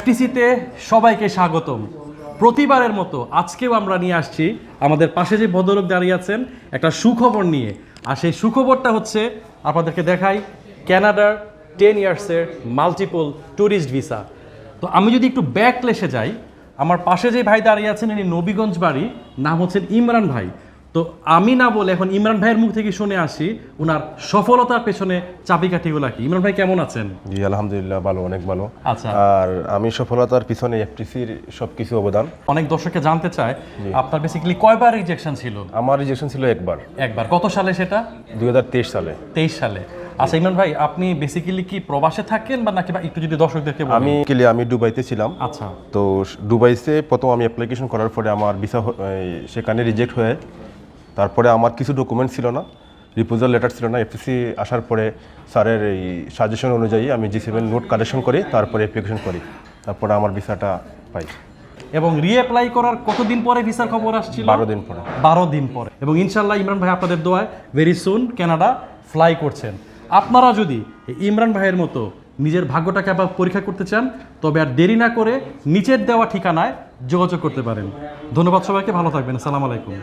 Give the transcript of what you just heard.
এফটিসিতে সবাইকে স্বাগতম। প্রতিবারের মতো আজকেও আমরা নিয়ে আসছি আমাদের পাশে যে ভদ্রলোক দাঁড়িয়ে আছেন, একটা সুখবর নিয়ে। আর সেই সুখবরটা হচ্ছে আপনাদেরকে দেখাই ক্যানাডার টেন ইয়ার্সের মাল্টিপল ট্যুরিস্ট ভিসা। তো আমি যদি একটু ব্যাকলেসে যাই, আমার পাশে যে ভাই দাঁড়িয়ে আছেন, ইনি নবীগঞ্জ বাড়ি, নাম হচ্ছেন ইমরান ভাই। তো আমি না বলে এখন ইমরান ভাইয়ের মুখ থেকে শুনে আসি ওনার সফলতার পেছনে চাবিকাঠিগুলা কি? ইমরান ভাই কেমন আছেন? জি আলহামদুলিল্লাহ ভালো অনেক ভালো। আচ্ছা। আর আমি সফলতার পিছনে এফটিসির সব কিছু অবদান। অনেক দর্শককে জানতে চায় আপনার বেসিক্যালি কয়বার রিজেকশন ছিল? আমার রিজেকশন ছিল একবার। একবার। কত সালে সেটা? দুই হাজার তেইশ সালে। তেইশ সালে। আচ্ছা ইমরান ভাই আপনি বেসিক্যালি কি প্রবাসে থাকেন বা নাকি একটু যদি দর্শকদেরকে বলেন? আমি কেলে আমি দুবাইতে ছিলাম। আচ্ছা। তো দুবাইতে প্রথম আমি অ্যাপ্লিকেশন করার পরে আমার ভিসা সেখানে রিজেক্ট হয়ে তারপরে আমার কিছু ডকুমেন্ট ছিল না রিপোজাল লেটার ছিল না এফটিসি আসার পরে স্যারের এই সাজেশন অনুযায়ী আমি জি সেভেন নোট কালেকশন করি তারপরে অ্যাপ্লিকেশন করি তারপরে আমার ভিসাটা পাই। এবং রিঅ্যাপ্লাই করার কতদিন পরে ভিসার খবর আসছিল? বারো দিন পরে। বারো দিন পরে। এবং ইনশাল্লাহ ইমরান ভাই আপনাদের দোয়ায় ভেরি সুন কানাডা ফ্লাই করছেন। আপনারা যদি ইমরান ভাইয়ের মতো নিজের ভাগ্যটাকে আবার পরীক্ষা করতে চান তবে আর দেরি না করে নিচের দেওয়া ঠিকানায় যোগাযোগ করতে পারেন। ধন্যবাদ সবাইকে ভালো থাকবেন। আসসালামু আলাইকুম।